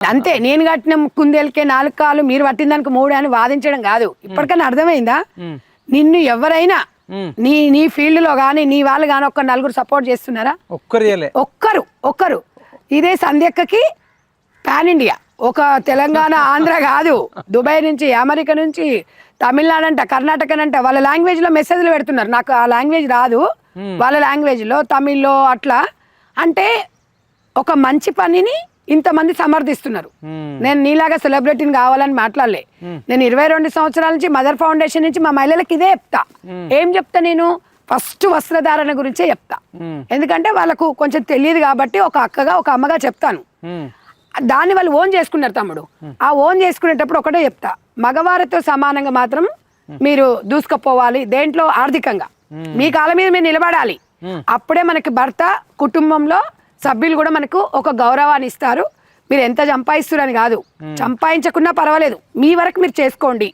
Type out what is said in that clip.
అంతే నేను కట్టిన కుందేలకే నాలుగు కాలు మీరు పట్టిన దానికి మూడు అని వాదించడం కాదు. ఇప్పటికైనా అర్థమైందా? నిన్ను ఎవరైనా. నీ నీ ఫీల్డ్లో కానీ నీ వాళ్ళు కానీ ఒక్క నలుగురు సపోర్ట్ చేస్తున్నారా? ఒక్కరు ఒక్కరు ఒక్కరు. ఇదే సంధ్యక్కకి పాన్ ఇండియా ఒక తెలంగాణ ఆంధ్ర కాదు. దుబాయ్ నుంచి అమెరికా నుంచి తమిళనాడు అంట కర్ణాటక అంట వాళ్ళ లాంగ్వేజ్లో మెసేజ్లు పెడుతున్నారు. నాకు ఆ లాంగ్వేజ్ రాదు. వాళ్ళ లాంగ్వేజ్లో తమిళ్ళో అట్లా. అంటే ఒక మంచి పనిని ఇంతమంది సమర్థిస్తున్నారు. నేను నీలాగా సెలబ్రిటీని కావాలని మాట్లాడలే. నేను ఇరవై రెండు సంవత్సరాల నుంచి మదర్ ఫౌండేషన్ నుంచి మా మహిళలకు ఇదే చెప్తా. ఏం చెప్తా నేను? ఫస్ట్ వస్త్రధారణ గురించే చెప్తా. ఎందుకంటే వాళ్ళకు కొంచెం తెలియదు కాబట్టి ఒక అక్కగా ఒక అమ్మగా చెప్తాను. దాన్ని వాళ్ళు ఓన్ చేసుకున్నారు తమ్ముడు. ఆ ఓన్ చేసుకునేటప్పుడు ఒకటే చెప్తా. మగవారితో సమానంగా మాత్రం మీరు దూసుకుపోవాలి దేంట్లో ఆర్థికంగా. మీ కాళ్ళ మీద మీరు నిలబడాలి. అప్పుడే మనకి భర్త కుటుంబంలో సభ్యులు కూడా మనకు ఒక గౌరవాన్ని ఇస్తారు. మీరు ఎంత సంపాదిస్తున్నారని కాదు. సంపాదించకున్నా పర్వాలేదు. మీ వరకు మీరు చేసుకోండి.